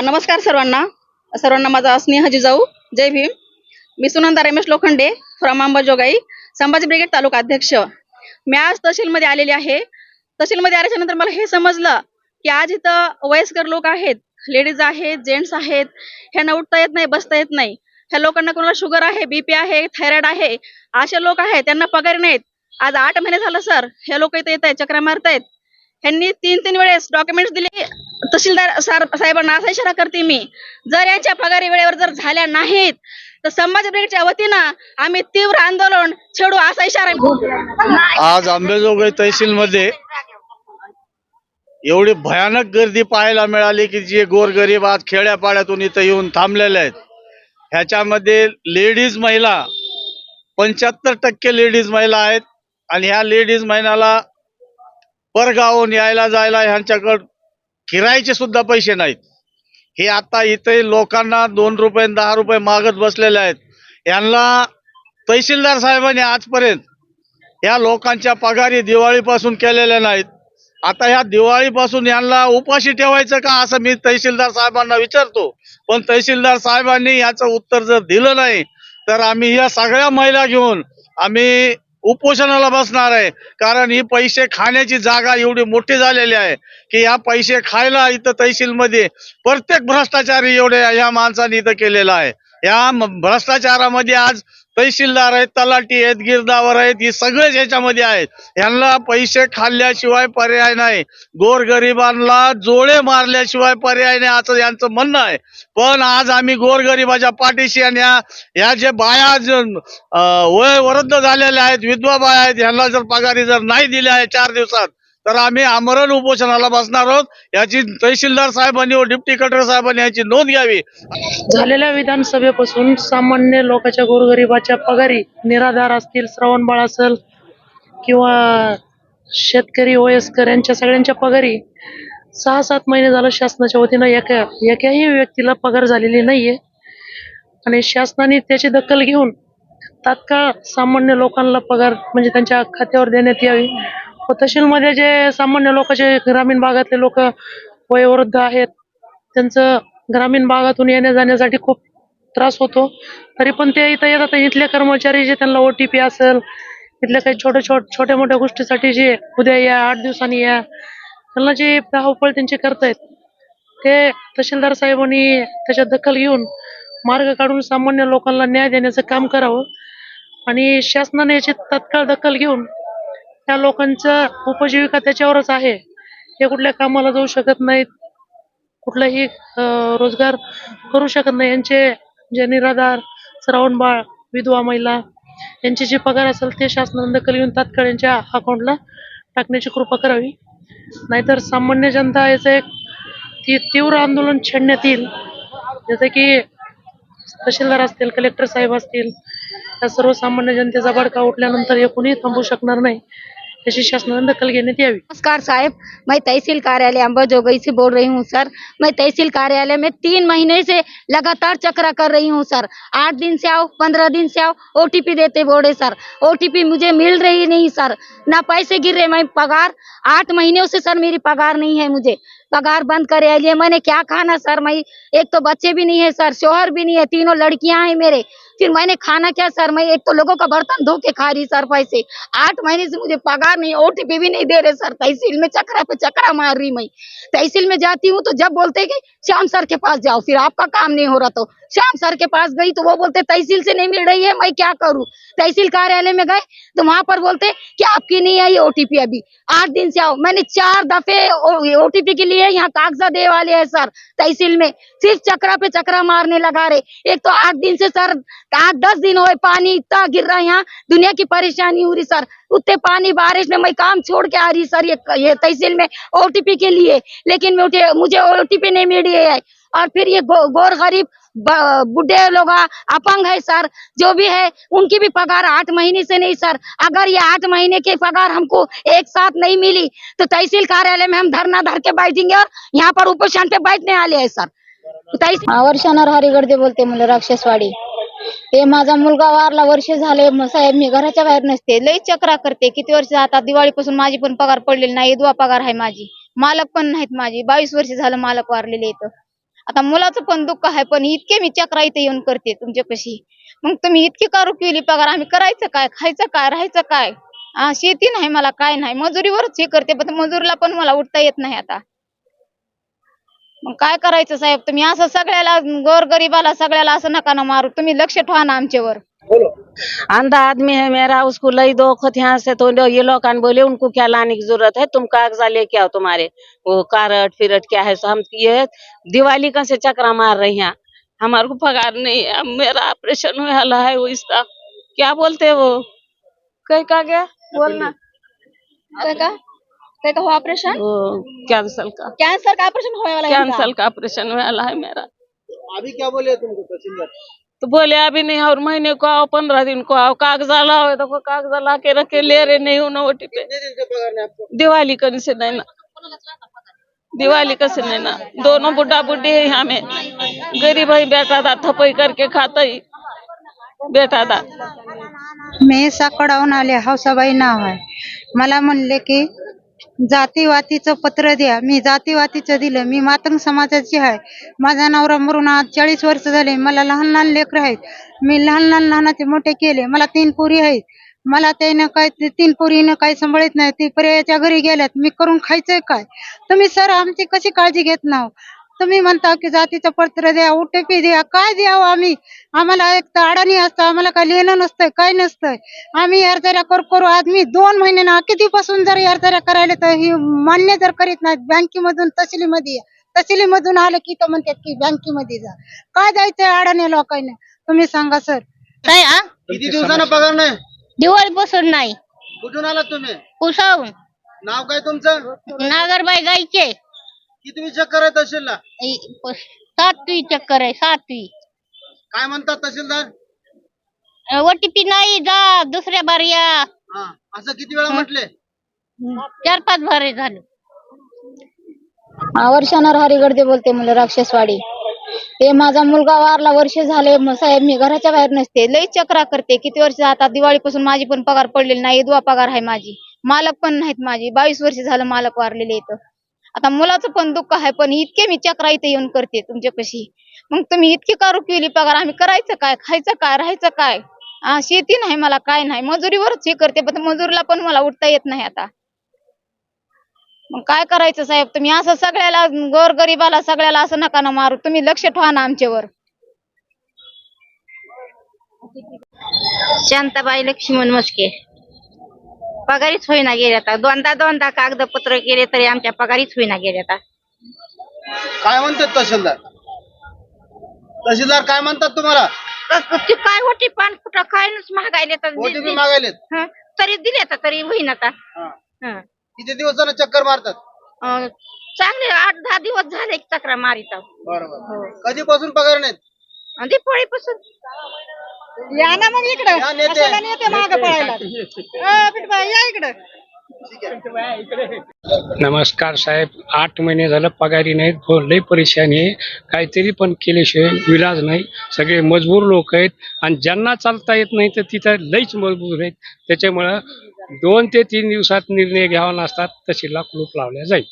नमस्कार सर्वांना. सर्वांना माझा स्नेह जिजाऊ. जय भीम. मी सुनंदा रमेश लोखंडे फ्रॉम अंबाजोगाई संभाजी ब्रिगेड तालुका अध्यक्ष. मी आज तहसीलमध्ये आलेली आहे. तहसीलमध्ये आल्याच्यानंतर मला हे समजलं की आज इथं वयस्कर लोक आहेत लेडीज आहेत जेंट्स आहेत ह्यांना उठता येत नाही बसता येत नाही. ह्या लोकांना कोणाला शुगर आहे बीपी आहे थायरॉइड आहे असे लोक आहेत त्यांना पगार नाहीत. आज आठ महिने झालं सर हे लोक इथं येत आहेत चक्रा मारतायत. ह्यांनी तीन तीन वेळेस डॉक्युमेंट्स दिले. तहसीलदार साहेबांना असा इशारा करते मी जर यांच्या पगारी वेळेवर जर झाल्या नाहीत तर संभाजी ब्रिगेडच्या वतीनं आम्ही तीव्र आंदोलन छेडू असा इशारा आज आंबेजोगाई तहसील मध्ये एवढी भयानक गर्दी पाहायला मिळाली की जे गोरगरीब आज खेड्यापाड्यातून इथं येऊन थांबलेले आहेत. ह्याच्यामध्ये लेडीज महिला पंच्याहत्तर टक्के लेडीज महिला आहेत. आणि ह्या लेडीज महिलाला परगावून यायला जायला ह्यांच्याकडं किरायचे सुद्धा पैसे नाहीत. हे आता इथे लोकांना दोन रुपये दहा रुपये मागत बसलेले आहेत. यांना तहसीलदार साहेबांनी आजपर्यंत या लोकांच्या पगारी दिवाळीपासून केलेल्या नाहीत. आता ह्या दिवाळीपासून यांना उपाशी ठेवायचं का असं मी तहसीलदार साहेबांना विचारतो. पण तहसीलदार साहेबांनी याचं उत्तर जर दिलं नाही तर आम्ही या सगळ्या महिला घेऊन आम्ही उपोषणाला बसणार आहे. कारण ही पैसे खाण्याची जागा एवढी मोठी झालेली आहे की या पैसे खायला इथं तहसीलमध्ये प्रत्येक भ्रष्टाचारी एवढे या माणसाने इथं केलेला आहे. या भ्रष्टाचारामध्ये आज तहसीलदार आहेत तलाठी आहेत गिरदावर आहेत हे सगळेच याच्यामध्ये आहेत. यांना पैसे खाल्ल्याशिवाय पर्याय नाही. गोरगरिबांना जोळे मारल्याशिवाय पर्याय नाही असं यांचं म्हणणं आहे. पण आज आम्ही गोरगरिबाच्या पाठीशी आणि या जे बाया वय वृद्ध झालेल्या आहेत विधवा बाया आहेत यांना जर पगारी जर नाही दिल्या आहे चार दिवसात तर आम्ही आमरण उपोषणाला बसणार आहोत. याची तहसीलदार साहेबांनी व डिप्टी कलेक्टर साहेबांनी याची नोंद घ्यावी. झालेल्या विधानसभेपासून सामान्य लोकांच्या गोरगरिबाच्या पगारी निराधार असतील श्रावणबाळ असेल किंवा शेतकरी वयस्कर यांच्या सगळ्यांच्या पगारी सहा सात महिने झालं शासनाच्या वतीनं एका एकाही व्यक्तीला पगार झालेली नाहीये. आणि शासनाने त्याची दखल घेऊन तात्काळ सामान्य लोकांना पगार म्हणजे त्यांच्या खात्यावर देण्यात यावी. तहसीलमध्ये जे सामान्य लोकांचे ग्रामीण भागातले लोक वयोवृद्ध आहेत त्यांचं ग्रामीण भागातून येण्या जाण्यासाठी खूप त्रास होतो. तरी पण ते इथं येतात इथले कर्मचारी जे त्यांना ओटीपी असेल इथल्या काही छोट्या छोट छोट्या मोठ्या गोष्टीसाठी जे उद्या या आठ दिवसांनी या त्यांना जे धावपळ त्यांची करतायत ते तहसीलदार साहेबांनी त्याच्यात दखल घेऊन मार्ग काढून सामान्य लोकांना न्याय देण्याचं काम करावं आणि शासनाने याची तत्काळ दखल घेऊन त्या लोकांचा उपजीविका त्याच्यावरच आहे. हे कुठल्या कामाला जाऊ शकत नाहीत. कुठलाही रोजगार करू शकत नाही. यांचे जे निराधार श्रावणबाळ विधवा महिला यांची जी पगार असेल ते शासनाने दखल घेऊन तात्काळ यांच्या अकाउंटला टाकण्याची कृपा करावी. नाहीतर सामान्य जनता याचं एक ती तीव्र आंदोलन छेडण्यात येईल. जसं की तहसीलदार असतील कलेक्टर साहेब असतील या सर्वसामान्य जनतेचा बडका उठल्यानंतर हे कुणी थांबू शकणार नाही. शासनाने दखल नमस्कार साहब, मैं तहसील कार्यालय अम्बाजोगई से बोल रही हूँ, सर। मैं तहसील कार्यालय में तीन महीने से लगातार चक्रा कर रही हूँ, सर। आठ दिन से आओ, पंद्रह दिन से आओ ओटीपी देते बोले, सर। ओटीपी मुझे मिल रही नहीं, सर। ना पैसे गिर रहे, मैं पगार आठ महीने से, सर, मेरी पगार नहीं है मुझे। पगार बंद करे लिए मैंने क्या खाना सर? मैं एक तो बच्चे भी नहीं है सर, शोहर भी नहीं है, तीनों लड़कियाँ हैं मेरे। फिर मैंने खाना क्या सर? मैं एक तो लोगों का बर्तन धो के खा रही सर पैसे। आठ महीने से मुझे पगार नहीं ओटीपी भी नहीं दे रहे सर। तहसील में चक्रा पे चक्रा मार रही मैं तहसील में जाती हूँ तो जब बोलते कि श्याम सर के पास जाओ, फिर आपका काम नहीं हो रहा तो। श्याम सर के पास गई तो वो बोलते तहसील से नहीं मिल रही है मैं क्या करूँ? तहसील कार्यालय में गए तो वहाँ पर बोलते कि आपकी नहीं आई ओटीपी अभी। आठ दिन से आओ। मैंने चार दफे ओटीपी के लिए यहाँ कागजा दे वाले है सर तहसील में। सिर्फ़ चक्रा पे चक्रा मारने लगा रहे। एक तो आठ दिन से सर आठ दस दिन हो पानी इतना गिर रहा है यहाँ। दुनिया की परेशानी हो रही सर। उतने पानी बारिश में मैं काम छोड़ के आ रही सर ये ये तहसील में ओटीपी के लिए। लेकिन मुझे मुझे ओटीपी नहीं मिली है। और फिर ये गो, गोर गरीब बूढ़े लोग अपंग है सर। जो भी है उनकी भी पगार आठ महीने से नहीं सर। अगर ये आठ महीने की पगार हमको एक साथ नहीं मिली तो तहसील कार्यालय में हम धरना धर के बैठेंगे और यहाँ पर उपोषण पे बैठने वाले है सर। तहसील वर्षानर हरिगडदे बोलते मुलं राक्षसवाडी। ते माझा मुलगा वारला वर्ष झाले साहेब मी घराच्या बाहेर नसते. लई चक्रा करते. किती वर्ष आता दिवाळीपासून माझी पण पगार पडलेली नाही. दुवा पगार आहे माझी. मालक पण नाहीत माझी. बावीस वर्ष झालं मालक वारलेले इथं. आता मुलाचं पण दुःख आहे पण इतके मी चक्रा इथे येऊन करते तुमच्यापाशी. मग तुम्ही इतकी का केली पगार आम्ही करायचं काय खायचं काय राहायचं काय? शेती नाही मला काय नाही. मजुरीवरच हे करते पण मजुरीला पण मला उठता येत नाही आता. मग काय करायचं साहेब? तुम्ही असं सगळ्याला गोरगरीबाला सगळ्याला असं नका ना मारू. तुम्ही लक्ष ठेवा ना आमच्यावर. अंधा आदमी है मेरा उसको लई दो खत यहाँ से तो ये लोग बोले उनको क्या लाने की ज़रूरत है? तुम कागजा लेके आओ तुम्हारे। वो कारट फिरट क्या है सो हम ये दिवाली का से चक्रा मार रही हैं। हमारे को पगार नहीं है मेरा ऑपरेशन हुआ है वो इसका क्या बोलते है वो? कहीं का गया बोलना का ऑपरेशन? कैंसल का। कॅन्सर का ऑपरेशन होय वाला है कैंसल का ऑपरेशन हुआ है मेरा। अभी क्या बोले तुमको तो बोले अभी नहीं और महीने को आओ पंद्रह दिन को आओ कागजा लाओ तो कागजा ला के रखे ले रहे नहीं उन्होंने ओटी पे कितने दिन से पगार नहीं आपको? दिवाली कहीं से नहीं ना। दिवाली का से नहीं ना। दोनों बुढ़ा बुढ़ी है यहाँ में। गरीब ही बैठा था थपई करके खाता ही। बैठा था मी साकडाहून आले हौसाबाई नाव आहे मला म्हणले की जातीवातीचं पत्र द्या. मी जातीवातीचं दिलं. मी मातंग समाजाची आहे. माझा नवरा मरून आज चाळीस वर्ष झाले. मला लहान लहान लेकरं आहेत. मी लहान लहान लहानाचे मोठे केले. मला तीन पोरी आहेत. मला त्यानं काय तीन पोरीनं काही सांभाळत नाही. ती पर्यायाच्या घरी गेल्यात. मी करून खायचंय काय? तुम्ही सर आमची कशी काळजी घेत नाव? तुम्ही म्हणता की जातीचं पत्र द्या ओटीपी द्या काय द्यावं आम्ही? आम्हाला एक तर अडाणी असतं आम्हाला काय लिहिणं नसतंय काय नसतंय. आम्ही अर्जऱ्या करू करू आज मी दोन महिने ना कितीपासून जर अर्जऱ्या करायला तर ही मान्य जर करीत नाहीत बँकेमधून तहसीलीमध्ये तहसीलीमधून आलं की तर म्हणतात की बँकेमध्ये जा. काय जायचंय अडाणी लोकांना? तुम्ही सांगा सर. काय हा किती दिवसानं पगार नाही? दिवाळी बसून नाही. कुठून आलात तुम्ही? कुसावून नाव काय तुमचं? नागरबाई गायचे कितवी चक्कर आहे तहसीलला सातवी चक्कर आहे सातवी. काय म्हणतात तहसीलदार? ओटीपी नाही जा दुसऱ्या बार या. हा असं किती वेळा म्हटले? चार पाच बारे झालं. वर्षानं हरिगडदे बोलते मुलं राक्षसवाडी. ते माझा मुलगा वारला वर्ष झाले म- साहेब मी घराच्या बाहेर नसते. लई चक्रा करते किती वर्ष आता दिवाळीपासून माझी पण पगार पडलेली नाही विधवा पगार आहे माझी. मालक पण नाहीत माझी. बावीस वर्ष झालं मालक वारलेले इथं. आता मुलाचं पण दुःख आहे पण इतके मी चक्रा इथे येऊन करते तुमच्यापाशी. मग तुम्ही इतकी का केली पगार आम्ही करायचं काय खायचं काय राहायचं काय? हा शेती नाही मला काय नाही. मजुरीवरच हे करते पण मजुरीला पण मला उठता येत नाही आता. मग काय करायचं साहेब? तुम्ही असं सगळ्याला गोरगरीबाला सगळ्याला असं नका ना मारू. तुम्ही लक्ष ठेवा ना आमच्यावर. शांताबाई लक्ष्मण मस्के. पगारीच होईना गेले आता. दोनदा दोनदा कागदपत्र केले तरी आमच्या पगारीच होईना गेले आता. काय म्हणतात तहसीलदार? तहसीलदार काय म्हणतात तुम्हाला? ते काय होती पण कुठं काय महागायले तर ओटीपी मागायलेत हं, तरी दिले तर तरी होईना आता. हा. हं. किती दिवसानं चक्कर मारतात? अं, चांगले आठ दहा दिवस झाले चक्रा मारित. बरोबर. कधीपासून पगार नाहीत? या ना मग इकडं. कशाला नेते मागं पळायला? या इकडं. नमस्कार साहेब. आठ महिने झालं पगारी नाहीत. हो, लई परेशानी आहे. काहीतरी पण केल्याशिवाय विलाज नाही. सगळे मजबूर लोक आहेत. आणि ज्यांना चालता येत नाही तर तिथं लईच मजबूर आहेत. त्याच्यामुळं दोन ते तीन दिवसात निर्णय घ्यावा नसतात तहसीलला कुलूप लावल्या जाईल.